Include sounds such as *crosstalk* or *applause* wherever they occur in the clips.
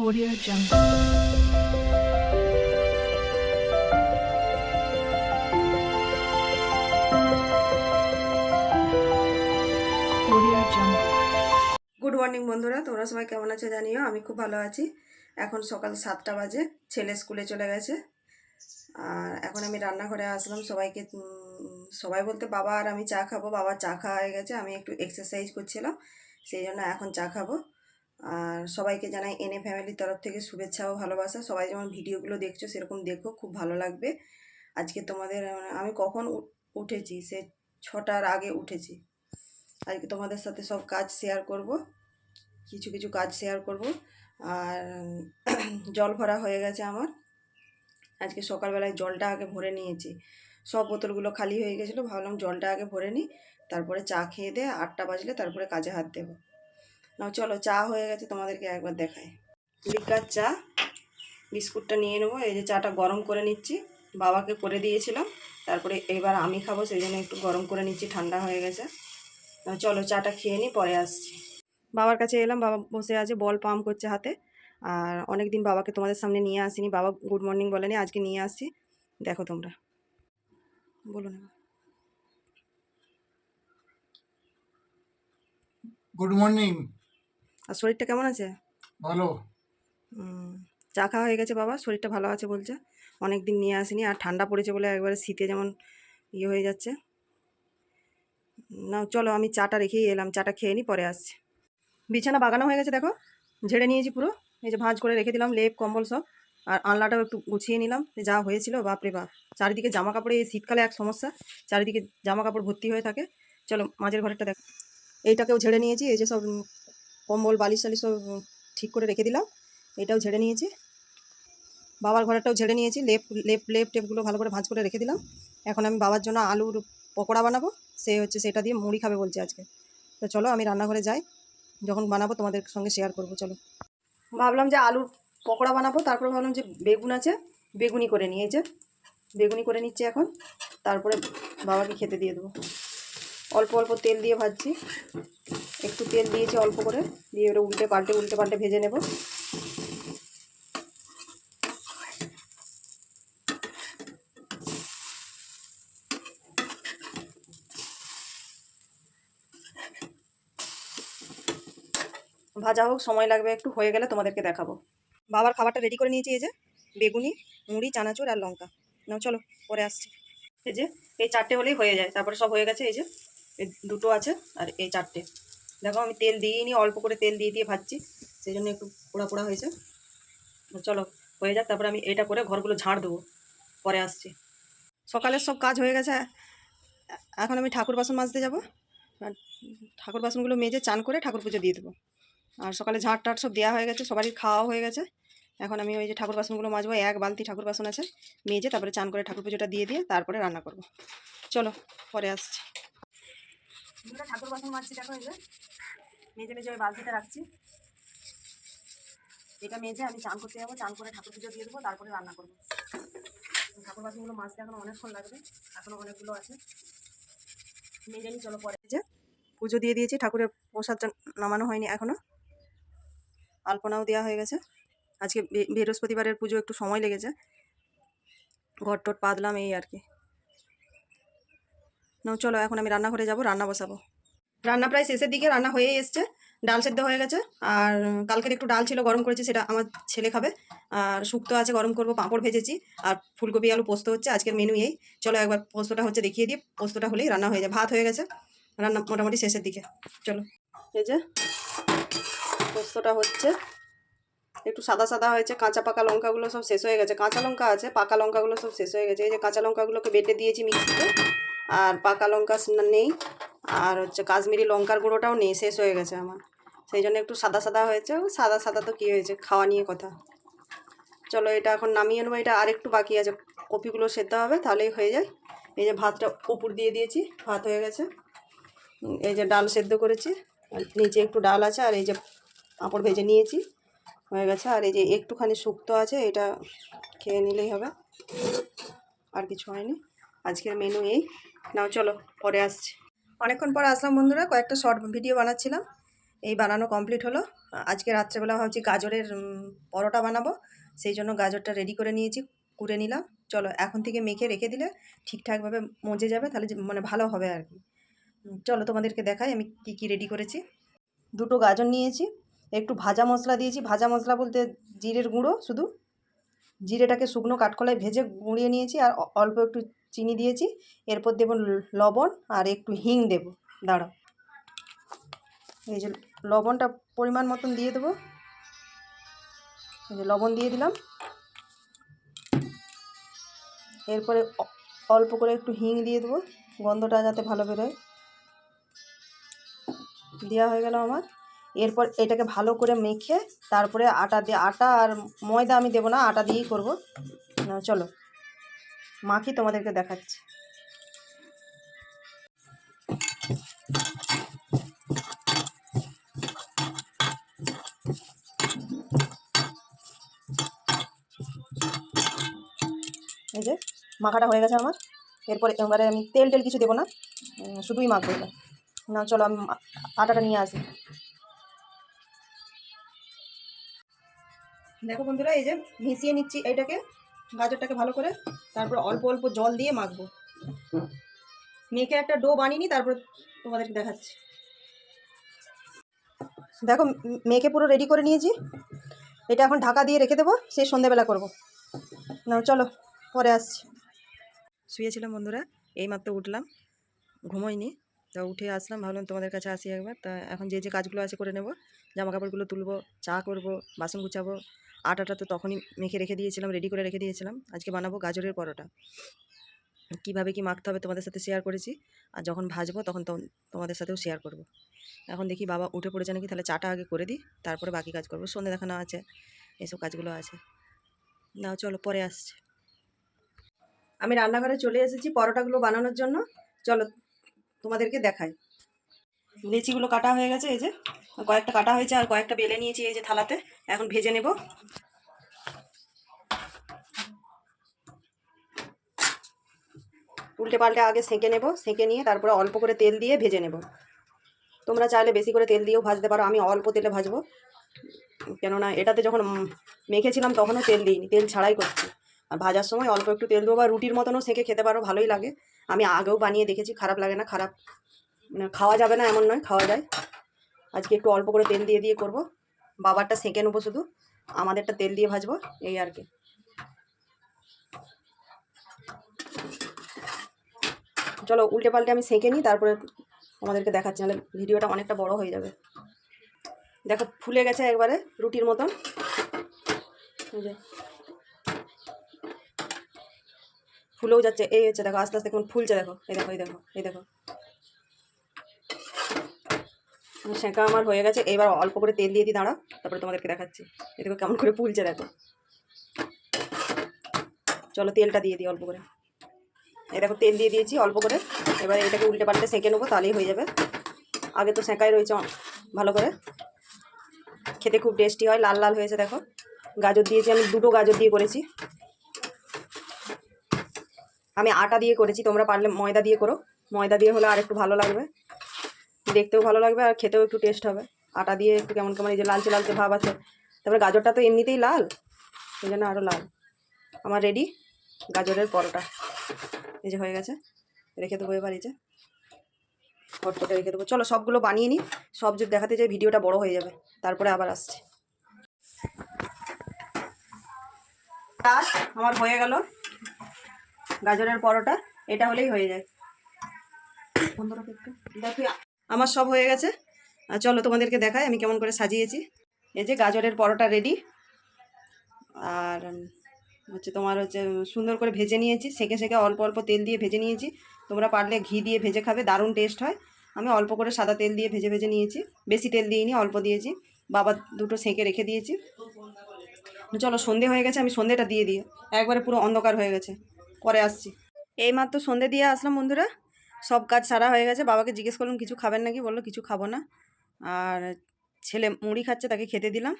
Audio Jungle. Good morning বন্ধুরা। তোমরা সবাই কেমন আছো জানিও? আমি খুব ভালো আছি। এখন সকাল সাতটা বাজে। ছেলে স্কুলে চলে গেছে। আর এখন আমি রান্নাঘরে আসলাম। সবাইকে সবাই বলতে বাবা আর আমি চা খাব। বাবা চা খাওয়া হয়ে গেছে। আমি একটু এক্সারসাইজ করছিলাম। সেই জন্য এখন চা খাব। আর সবাইকে জানাই এনে ফ্যামিলির তরফ থেকে শুভেচ্ছা ও ভালোবাসা। সবাই যেমন ভিডিওগুলো দেখছ, সেরকম দেখো, খুব ভালো লাগবে। আজকে তোমাদের মানে আমি কখন উঠেছি? সে ছটার আগে উঠেছি। আজকে তোমাদের সাথে সব কাজ শেয়ার করব। কিছু কিছু কাজ শেয়ার করব। আর *clears throat* জল ভরা হয়ে গেছে আমার। আজকে সকালবেলায় জলটা আগে ভরে নিয়েছি। সব বোতলগুলো খালি হয়ে গেছিল। ভাবলাম জলটা আগে ভরে নিই। তারপরে চা খেয়ে দিয়ে আটটা বাজলে তারপরে কাজে হাত দেবো। না চলো, চা হয়ে গেছে, তোমাদেরকে একবার দেখাই। লিকার চা, বিস্কুটটা নিয়ে নেব, এই যে চাটা গরম করে নিচ্ছি, বাবাকে করে দিয়েছিলাম, তারপরে এবার আমি খাব, সেই জন্য একটু গরম করে নিচ্ছি, ঠান্ডা হয়ে গেছে। চলো, চাটা খেয়ে নিই পরে আসছি। বাবার কাছে এলাম, বাবা বসে আছে, বল পাম্প করছে হাতে, আর অনেক দিন বাবাকে তোমাদের সামনে নিয়ে আসিনি, বাবা গুড মর্নিং বলেনি, আজকে নিয়ে আসছি, দেখো তোমরা। বলো না। Good morning. আর শরীরটা কেমন আছে? ভালো। চা খাওয়া হয়ে গেছে বাবা শরীরটা ভালো আছে বলছে। অনেক দিন নিয়ে আসিনি আর ঠান্ডা পড়েছে বলে একবারে শীতে যেমন ইয়ে হয়ে যাচ্ছে। না চলো আমি চাটা রেখেই এলাম চাটা খেয়ে নিই পরে আসছি। বিছানা বাগানো হয়ে গেছে দেখো ঝেড়ে নিয়েছি পুরো। এই যে ভাঁজ করে রেখে দিলাম লেপ কম্বল সব। আর আনলাটাও একটু গুছিয়ে নিলাম যা হয়েছিল বাপরে বাপ। চারিদিকে জামা কাপড়ে এই শীতকালে এক সমস্যা চারিদিকে জামা কাপড় ভর্তি হয়ে থাকে। চলো মাঝের ঘরেরটা দেখো। এইটাকেও ঝেড়ে নিয়েছি এই যে সব কম্বল, বালিশ টালিশ সব ঠিক করে রেখে দিলাম। এটাও ঝেড়ে নিয়েছি। বাবার ঘরেরটাও ঝেড়ে নিয়েছি। লেপ লেপ লেপ টেপগুলো ভালো করে ভাঁজ করে রেখে দিলাম। এখন আমি বাবার জন্য আলুর পকোড়া বানাবো। সে হচ্ছে সেটা দিয়ে মুড়ি খাবে বলছে আজকে। তো চলো আমি রান্নাঘরে যাই। যখন বানাবো তোমাদের সঙ্গে শেয়ার করব, চলো। ভাবলাম যে আলুর পকোড়া বানাবো। তারপরে ভাবলাম যে বেগুন আছে বেগুনি করে নিয়ে যে বেগুনি করে নিচ্ছি এখন। তারপরে বাবাকে খেতে দিয়ে দেবো। অল্প অল্প তেল দিয়ে ভাজছি। একটু তেল দিয়েছি অল্প করে। দিয়ে এবারে উল্টে পাল্টে উল্টে পাল্টে ভেজে নেব। ভাজা হোক, সময় লাগবে, একটু হয়ে গেলে তোমাদেরকে দেখাবো। বাবার খাবারটা রেডি করে নিয়েছি, এই যে বেগুনি, মুড়ি, চানাচুর আর লঙ্কা। নাও, চলো, পরে আসছি। এই যে, এই চারটে হলেই হয়ে যায়, তারপরে সব হয়ে গেছে, এই যে। দুটো আছে আর এই চারটে। দেখো আমি তেল দিইনি, অল্প করে তেল দিয়ে দিয়ে ভাজছি, সেই জন্য একটু পোড়া পোড়া হয়েছে। চলো, হয়ে যাক, তারপরে আমি এটা করে ঘরগুলো ঝাড় দেবো, পরে আসছি। সকালের সব কাজ হয়ে গেছে, এখন আমি ঠাকুর বাসন মাজতে যাব, আর ঠাকুর বাসনগুলো মেজে চান করে ঠাকুর পুজো দিয়ে দেবো। আর সকালে ঝাড় টাট সব দেওয়া হয়ে গেছে, সবারই খাওয়া হয়ে গেছে। এখন আমি ওই যে ঠাকুর বাসনগুলো মাজবো, এক বালতি ঠাকুর বাসন আছে, মেজে তারপরে চান করে ঠাকুর পুজোটা দিয়ে দিয়ে তারপরে রান্না করব। চলো, পরে আসছি। দুটো ঠাকুর বাসন মাজছি দেখো এই যে। মেজে মেজে ওই বালতিটা রাখছি। এটা মেজে আমি চান করতে যাব, চান করে ঠাকুর পুজো দিয়ে দেবো, তারপরে রান্না করব। ঠাকুর বাসনগুলো মাজতে এখন অনেকক্ষণ লাগবে এখনও অনেকগুলো আছে। মেজে নিই চলো পরে। যে পুজো দিয়ে দিয়েছি, ঠাকুরের প্রসাদটা নামানো হয়নি এখনও আলপনাও দেওয়া হয়ে গেছে। আজকে বৃহস্পতিবারের পুজো একটু সময় লেগেছে। ঘর টট পাতলাম এই আর কি। নাও, চলো, এখন আমি রান্নাঘরে যাব, রান্না বসাবো। রান্না প্রায় শেষের দিকে, রান্না হয়েই এসছে। ডাল সেদ্ধ হয়ে গেছে। আর কালকের একটু ডাল ছিল, গরম করেছি, সেটা আমার ছেলে খাবে। আর শুক্তো আছে, গরম করব, পাঁপড় ভেজেছি। আর ফুলকপি, আলু, পোস্ত হচ্ছে, আজকের মেনু এই। চলো, একবার পোস্তটা হচ্ছে দেখিয়ে দিই। পোস্তটা হলেই রান্না হয়ে যায়। ভাত হয়ে গেছে। রান্না মোটামুটি শেষের দিকে। চলো। এই যে, পোস্তটা হচ্ছে। একটু সাদা সাদা হয়েছে, কাঁচা পাকা লঙ্কাগুলো সব শেষ হয়ে গেছে। কাঁচা লঙ্কা আছে, পাকা লঙ্কাগুলো সব শেষ হয়ে গেছে। এই যে কাঁচা লঙ্কাগুলোকে বেটে দিয়েছি মিক্সিতে। আর পাকা লঙ্কা নেই। আর হচ্ছে কাশ্মীরি লঙ্কার গুঁড়োটাও নেই, শেষ হয়ে গেছে আমার। সেই জন্য একটু সাদা সাদা হয়েছে। সাদা সাদা তো কী হয়েছে, খাওয়া নিয়ে কথা। চলো এটা এখন নামিয়ে নেব। এটা আর একটু বাকি আছে। কপিগুলো সেদ্ধ হবে, তাহলেই হয়ে যায়। এই যে ভাতটা উপর দিয়ে দিয়েছি, ভাত হয়ে গেছে। এই যে ডাল সেদ্ধ করেছি। নিচে একটু ডাল আছে, আর এই যে পাঁপড় ভেজে নিয়েছি। হয়ে গেছে। আর এই যে একটুখানি শুক্তো আছে, এটা খেয়ে নিলেই হবে। আর কিছু হয়নি। আজকের মেনু এই। নাও চলো, পরে আসছি। অনেকক্ষণ পর আসলাম বন্ধুরা, কয়েকটা শর্ট ভিডিও বানাচ্ছিলাম। এই বানানো কমপ্লিট হলো। আজকে রাত্রেবেলা ভাবছি গাজরের পরোটা বানাবো। সেই জন্য গাজরটা রেডি করে নিয়েছি, কুড়ে নিলাম। চলো, এখন থেকে মেখে রেখে দিলে ঠিকঠাকভাবে মজে যাবে, তাহলে মানে ভালো হবে আর কি। চলো তোমাদেরকে দেখাই আমি কি কি রেডি করেছি। দুটো গাজর নিয়েছি, একটু ভাজা মশলা দিয়েছি। ভাজা মশলা বলতে জিরের গুঁড়ো শুধু। জিরেটাকে শুকনো কাঠকলায় ভেজে গুঁড়িয়ে নিয়েছি আর অল্প একটু চিনি দিয়েছি। এরপর দেবো লবণ আর একটু হিং দেবো। দাঁড়াও। এই যে লবণটা পরিমাণ মতন দিয়ে দেবো। এই যে লবণ দিয়ে দিলাম। এরপরে অল্প করে একটু হিং দিয়ে দেবো। গন্ধটা যাতে ভালো বেরোয়। দেওয়া হয়ে গেল আমার। এরপর এটাকে ভালো করে মেখে তারপরে আটা দিয়ে, আটা আর ময়দা আমি দেবো না, আটা দিয়েই করব। চলো। মাখি তোমাদেরকে দেখাচ্ছি? এই যে, মাখাটা হয়ে গেছে আমার। এরপরে এবারে আমি তেল টেল কিছু দেবো না। শুধুই মাখবো এটা। না, চলো আমি আটাটা নিয়ে আসি। দেখো বন্ধুরা, এই যে মিশিয়ে নিচ্ছি এইটাকে গাজরটাকে ভালো করে তারপর অল্প অল্প জল দিয়ে মাখবো। মেখে একটা ডো বানিয়ে নিই, তারপর তোমাদেরকে দেখাচ্ছি। দেখো মেখে পুরো রেডি করে নিয়েছি। এটা এখন ঢাকা দিয়ে রেখে দেবো, সেই সন্ধেবেলা করব। না চলো, পরে আসছি। শুয়েছিলাম বন্ধুরা, এইমাত্র উঠলাম, ঘুমোইনি। তা উঠে আসলাম, ভাবলাম তোমাদের কাছে আসি একবার। তা এখন যে যে কাজগুলো আছে করে নেব। জামা কাপড়গুলো তুলবো, চা করব, বাসন গুছাবো আটাটা তো তখনই মেখে রেখে দিয়েছিলাম রেডি করে রেখে দিয়েছিলাম। আজকে বানাবো গাজরের পরোটা। কীভাবে কি মাখতে হবে তোমাদের সাথে শেয়ার করেছি। আর যখন ভাজবো তখন তোমাদের সাথেও শেয়ার করব। এখন দেখি বাবা উঠে পড়েছে নাকি, তাহলে চাটা আগে করে দিই, তারপরে বাকি কাজ করব। সন্ধে দেখানো আছে, এসব কাজগুলো আছে। নাও চলো, পরে আসছে। আমি রান্নাঘরে চলে এসেছি পরোটাগুলো বানানোর জন্য। চলো তোমাদেরকে দেখাই। লেচিগুলো কাটা হয়ে গেছে, এই যে। কয়েকটা কাটা হয়েছে আর কয়েকটা বেলে নিয়েছি এই যে থালাতে। এখন ভেজে নেব। উল্টে পাল্টে আগে সেঁকে নেব, সেঁকে নিয়ে তারপরে অল্প করে তেল দিয়ে ভেজে নেব। তোমরা চাইলে বেশি করে তেল দিয়েও ভাজতে পারো, আমি অল্প তেলে ভাজবো। কেননা এটাতে যখন মেখেছিলাম তখনও তেল দিইনি, তেল ছাড়াই করছি। আর ভাজার সময় অল্প একটু তেল দেবো বা রুটির মতনও সেঁকে খেতে পারো, ভালোই লাগে। আমি আগেও বানিয়ে দেখেছি, খারাপ লাগে না, খারাপ। মানে খাওয়া যাবে না এমন নয়, খাওয়া যায়। আজকে একটু অল্প করে তেল দিয়ে দিয়ে করব। বাবারটা সেঁকে নেব শুধু। আমাদেরটা তেল দিয়ে ভাজবো, এই আর কি। চলো, উল্টে পাল্টে আমি সেঁকে নিই, তারপরে তোমাদেরকে দেখাচ্ছি, নাহলে ভিডিওটা অনেকটা বড় হয়ে যাবে। দেখো, ফুলে গেছে একবারে রুটির মতন। ফুলেও যাচ্ছে, এই হচ্ছে, দেখো, আস্তে আস্তে কোন ফুলছে, দেখো। এই দেখো এই দেখো এই দেখো। সেঁকা আমার হয়ে গেছে। এবার অল্প করে তেল দিয়ে দিই দাঁড়া তারপরে তোমাদেরকে দেখাচ্ছি। এই দেখো কেমন করে ফুলছে, দেখো। চলো, তেলটা দিয়ে দিই অল্প করে। এই দেখো, তেল দিয়ে দিয়েছি অল্প করে। এবার এটাকে উল্টে পাল্টে সেঁকে নেব, তাহলেই হয়ে যাবে। আগে তো সেঁকাই রয়েছে ভালো করে। খেতে খুব টেস্টি হয়, লাল লাল হয়েছে, দেখো। গাজর দিয়েছি, আমি দুটো গাজর দিয়ে করেছি। আমি আটা দিয়ে করেছি, তোমরা পারলে ময়দা দিয়ে করো। ময়দা দিয়ে হলে আর একটু ভালো লাগবে। দেখতেও ভালো লাগবে আর খেতেও একটু টেস্ট হবে। আটা দিয়ে একটু কেমন কেমন এই যে লালচে লালচে ভাব আছে। তারপরে গাজরটা তো এমনিতেই লাল, এই জন্য আরও লাল। আমার রেডি গাজরের পরোটা। এই যে হয়ে গেছে, রেখে দেবো এবার এই যে। হটপটে রেখে দেবো। চলো সবগুলো বানিয়ে নিই, সব যদি দেখাতে যাই ভিডিওটা বড় হয়ে যাবে। তারপরে আবার আসছি। আমার হয়ে গেল গাজরের পরোটা, এটা হলেই হয়ে যায়। বন্ধ রাখো একটু। দেখো আমার সব হয়ে গেছে। চলো তোমাদেরকে দেখাই আমি কেমন করে সাজিয়েছি। এই যে গাজরের পরোটা রেডি আর হচ্ছে তোমার হচ্ছে সুন্দর করে ভেজে নিয়েছি। সেঁকে সেঁকে অল্প অল্প তেল দিয়ে ভেজে নিয়েছি। তোমরা পারলে ঘি দিয়ে ভেজে খাবে, দারুণ টেস্ট হয়। আমি অল্প করে সাদা তেল দিয়ে ভেজে ভেজে নিয়েছি। বেশি তেল দিইনি, অল্প দিয়েছি। বাবা দুটো সেঁকে রেখে দিয়েছি। চলো সন্ধে হয়ে গেছে, আমি সন্ধেটা দিয়ে দিই। একবারে পুরো অন্ধকার হয়ে গেছে। পরে আসছি। এইমাত্র সন্ধে দিয়ে আসলাম বন্ধুরা। সব কাজ সারা হয়ে গেছে। বাবাকে জিজ্ঞেস করলাম, কিছু খাবেন নাকি? বলল, কিছু খাব না। আর ছেলে মুড়ি খাচ্ছে, তাকে খেতে দিলাম।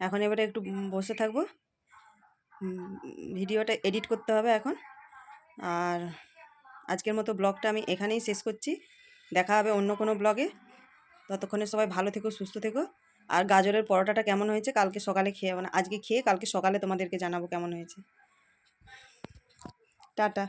এখন এবারে একটু বসে থাকব। ভিডিওটা এডিট করতে হবে এখন। আর আজকের মতো ব্লগটা আমি এখানেই শেষ করছি। দেখা হবে অন্য কোনো ব্লগে। ততক্ষণে সবাই ভালো থেকো, সুস্থ থেকো। আর গাজরের পরোটাটা কেমন হয়েছে, কালকে সকালে খেয়ে মানে আজকে খেয়ে, কালকে সকালে তোমাদেরকে জানাব কেমন হয়েছে। টাটা।